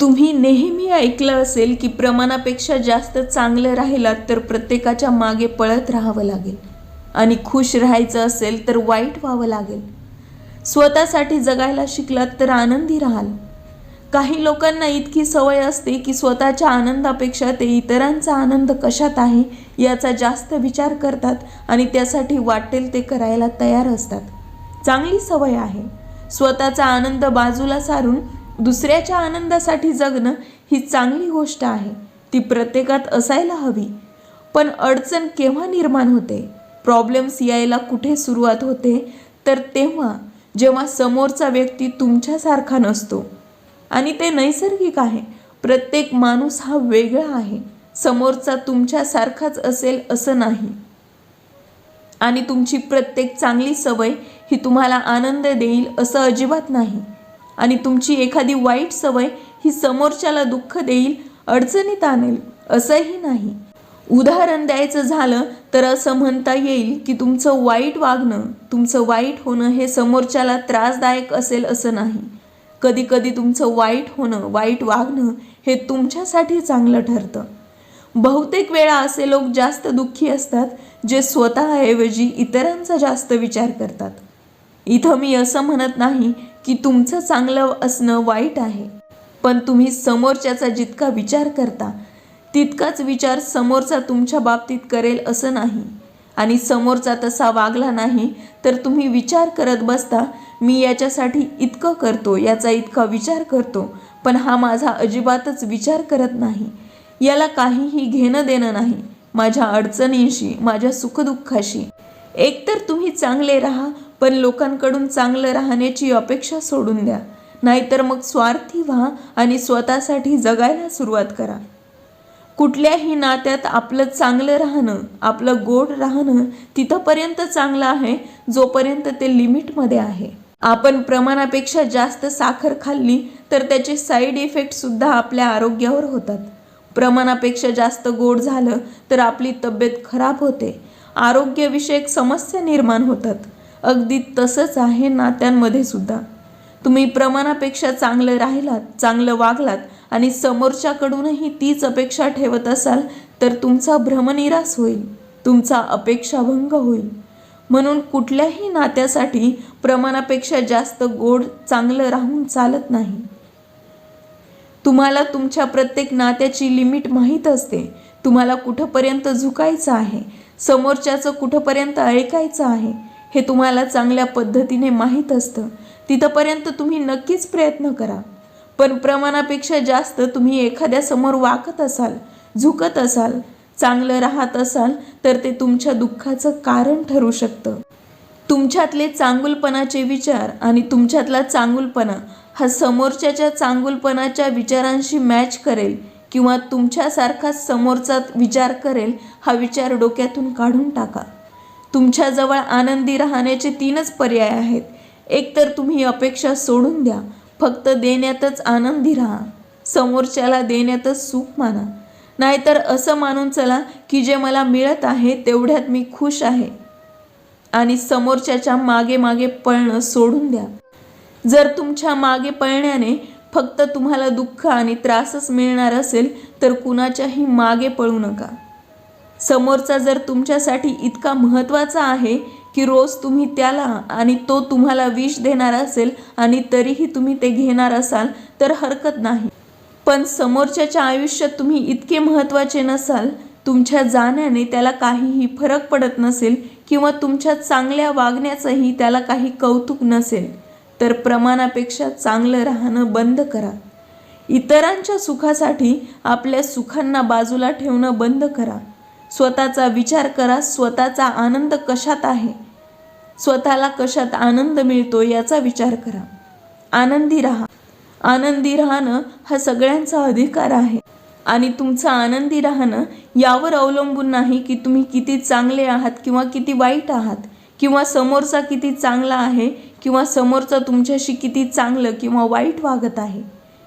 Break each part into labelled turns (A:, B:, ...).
A: तुम्ही नेहमी ऐकलं असेल की प्रमाणापेक्षा जास्त चांगलं राहिलात तर प्रत्येकाच्या मागे पळत राहावं लागेल. आणि खुश राहायचं असेल तर वाईट व्हावं लागेल. स्वतःसाठी जगायला शिकलात तर आनंदी राहाल. काही लोकांना इतकी सवय असते की स्वतःच्या आनंदापेक्षा ते इतरांचा आनंद कशात आहे याचा जास्त विचार करतात आणि त्यासाठी वाटेल ते करायला तयार असतात. चांगली सवय आहे. स्वतःचा आनंद बाजूला सारून दुसऱ्याच्या आनंदासाठी जगणं ही चांगली गोष्ट आहे. ती प्रत्येकात असायला हवी. पण अडचण केव्हा निर्माण होते? प्रॉब्लेम्स यायला कुठे सुरुवात होते? तर तेव्हा जेव्हा समोरचा व्यक्ती तुमच्यासारखा नसतो. आणि ते नैसर्गिक आहे. प्रत्येक माणूस हा वेगळा आहे. समोरचा तुमच्यासारखाच असेल असं नाही. आणि तुमची प्रत्येक चांगली सवय ही तुम्हाला आनंद देईल असं अजिबात नाही. आणि तुमची एखादी वाईट सवय ही समोरच्याला दुःख देईल अडचणीत आणेल असंही नाही. उदाहरण द्यायचं झालं तर असं म्हणता येईल की तुमचं वाईट वागणं तुमचं वाईट होणं हे समोरच्याला त्रासदायक असेल असं नाही. कधी कधी तुमचं वाईट होणं वाईट वागणं हे तुमच्यासाठी चांगलं ठरतं. बहुतेक वेळा असे लोक जास्त दुःखी असतात जे स्वतःऐवजी इतरांचा जास्त विचार करतात. इथं मी असं म्हणत नाही की तुमचं चांगलं असणं वाईट आहे. पण तुम्ही समोरच्याचा जितका विचार करता तितकाच विचार समोरचा तुमच्या बाबतीत करेल असं नाही. आणि समोरचा तसा वागला नाही तर तुम्ही विचार करत बसता मी याच्यासाठी इतकं करतो याचा इतका विचार करतो पण हा माझा अजिबातच विचार करत नाही. याला काहीही घेणं देणं नाही माझ्या अडचणींशी माझ्या सुखदुःखाशी. एकतर तुम्ही चांगले राहा पण लोकांकडून चांगलं राहण्याची अपेक्षा सोडून द्या. नाहीतर मग स्वार्थी व्हा आणि स्वतःसाठी जगायला सुरुवात करा. कुठल्याही नात्यात आपलं चांगलं राहणं आपलं गोड राहणं तिथंपर्यंत चांगलं आहे जोपर्यंत ते लिमिटमध्ये आहे. आपण प्रमाणापेक्षा जास्त साखर खाल्ली तर त्याचे साईड इफेक्ट सुद्धा आपल्या आरोग्यावर होतात. प्रमाणापेक्षा जास्त गोड झालं तर आपली तब्येत खराब होते. आरोग्यविषयक समस्या निर्माण होतात. अगदी तसंच आहे नात्यांमध्ये सुद्धा तुम्ही प्रमाणापेक्षा चांगलं राहिलात चांगलं वागलात आणि समोरच्याकडूनही तीच अपेक्षा ठेवत असाल तर तुमचा भ्रमनिरास होईल तुमचा अपेक्षाभंग होईल. म्हणून कुठल्याही नात्यासाठी प्रमाणापेक्षा जास्त गोड चांगलं राहून चालत नाही. तुम्हाला तुमच्या प्रत्येक नात्याची लिमिट माहीत असते. तुम्हाला कुठंपर्यंत झुकायचं आहे? समोरच्याचं कुठंपर्यंत ऐकायचं आहे? हे तुम्हाला चांगल्या पद्धतीने माहीत असतं. तिथंपर्यंत तुम्ही नक्कीच प्रयत्न करा. पण प्रमाणापेक्षा जास्त तुम्ही एखाद्यासमोर वाकत असाल झुकत असाल चांगलं राहत असाल तर ते तुमच्या दुःखाचं कारण ठरू शकतं. तुमच्यातले चांगुलपणाचे विचार आणि तुमच्यातला चांगुलपणा हा समोरच्याच्या चांगुलपणाच्या विचारांशी मॅच करेल किंवा तुमच्यासारखाच समोरचा विचार करेल हा विचार डोक्यातून काढून टाका. तुमच्याजवळ आनंदी राहण्याचे तीनच पर्याय आहेत. एकतर तुम्ही अपेक्षा सोडून द्या. फक्त देण्यातच आनंदी राहा. समोरच्याला देण्यातच सुख माना. नाहीतर असं मानून चला की जे मला मिळत आहे तेवढ्यात मी खुश आहे. आणि समोरच्याच्या मागे मागे पळणं सोडून द्या. जर तुमच्या मागे पळण्याने फक्त तुम्हाला दुःख आणि त्रासच मिळणार असेल तर कुणाच्याही मागे पळू नका. समोरचा जर तुमच्यासाठी इतका महत्त्वाचा आहे की रोज तुम्ही त्याला आणि तो तुम्हाला विष देणार असेल आणि तरीही तुम्ही ते घेणार असाल तर हरकत नाही. पण समोरच्याच्या आयुष्यात तुम्ही इतके महत्त्वाचे नसाल तुमच्या जाण्याने त्याला काहीही फरक पडत नसेल किंवा तुमच्या चांगल्या वागण्याचंही त्याला काही कौतुक नसेल तर प्रमाणापेक्षा चांगलं राहणं बंद करा. इतरांच्या सुखासाठी आपल्या सुखांना बाजूला ठेवणं बंद करा. स्वतःचा विचार करा स्वतःचा आनंद कशात आहे? स्वतःला कशात आनंद मिळतो याचा विचार करा. आनंदी राहा. आनंदी राहणं हा सगळ्यांचा अधिकार आहे. आणि तुमचं आनंदी राहणं यावर अवलंबून नाही की तुम्ही किती चांगले आहात किंवा किती वाईट आहात किंवा समोरचा किती चांगला आहे किंवा समोरचा तुमच्याशी किती चांगलं किंवा वाईट वागत आहे.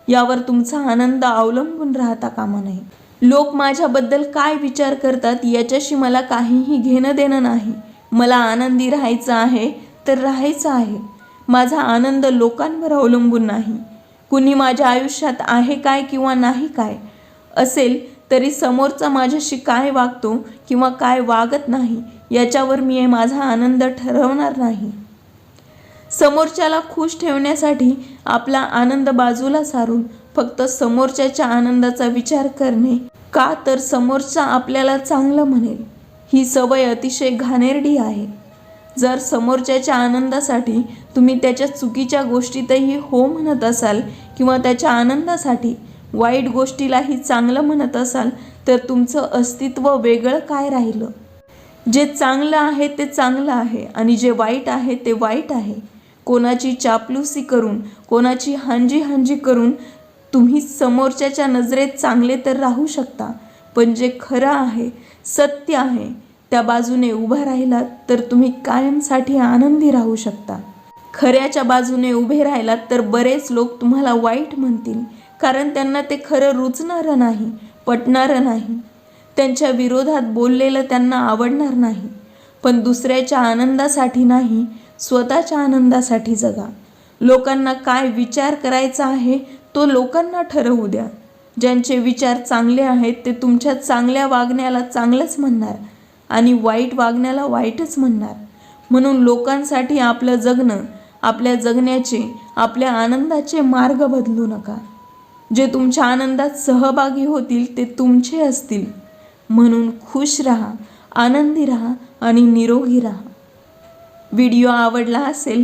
A: यावर तुमचा आनंद अवलंबून राहता कामा नये. लोक माझ्याबद्दल काय विचार करतात याच्याशी मला काहीही घेणं देणं नाही. मला आनंदी राहायचं आहे तर राहायचं आहे. माझा आनंद लोकांवर अवलंबून नाही. कुणी माझ्या आयुष्यात आहे काय किंवा नाही काय असेल तरी समोरचा माझ्याशी काय वागतो किंवा काय वागत नाही याच्यावर मी माझा आनंद ठरवणार नाही. समोरच्याला खुश ठेवण्यासाठी आपला आनंद बाजूला सारून फक्त समोरच्याच्या आनंदाचा विचार करणे का तर समोरचा आपल्याला चांगलं म्हणेल. ही सवय अतिशय घाणेरडी आहे. जर समोरच्याच्या आनंदासाठी तुम्ही त्याच्या चुकीच्या गोष्टीतही हो म्हणत असाल किंवा त्याच्या आनंदासाठी वाईट गोष्टीलाही चांगलं म्हणत असाल तर तुमचं अस्तित्व वेगळं काय राहिलं? जे चांगलं आहे ते चांगलं आहे आणि जे वाईट आहे ते वाईट आहे. कोणाची चापलुसी करून कोणाची हांजी हांजी करून तुम्ही समोरच्याच्या नजरेत चांगले तर राहू शकता पण जे खरं आहे सत्य आहे त्या बाजूने उभा राहिलात तर तुम्ही कायमसाठी आनंदी राहू शकता. खऱ्याच्या बाजूने उभे राहिलात तर बरेच लोक तुम्हाला वाईट म्हणतील कारण त्यांना ते खरं रुचणारं नाही पटणारं नाही. त्यांच्या विरोधात बोललेलं त्यांना आवडणार नाही. पण दुसऱ्याच्या आनंदासाठी नाही स्वतःच्या आनंदासाठी जगा. लोकांना काय विचार करायचा आहे तो लोकांना ठरवू द्या. ज्यांचे विचार चांगले आहेत ते तुमच्या चांगल्या वागण्याला चांगलंच म्हणणार आणि वाईट वागण्याला वाईटच म्हणणार. म्हणून लोकांसाठी आपलं जगणं आपल्या जगण्याचे आपल्या आनंदाचे मार्ग बदलू नका. जे तुमच्या आनंदात सहभागी होतील ते तुमचे असतील. म्हणून खुश राहा आनंदी राहा आणि निरोगी राहा. व्हिडिओ आवडला असेल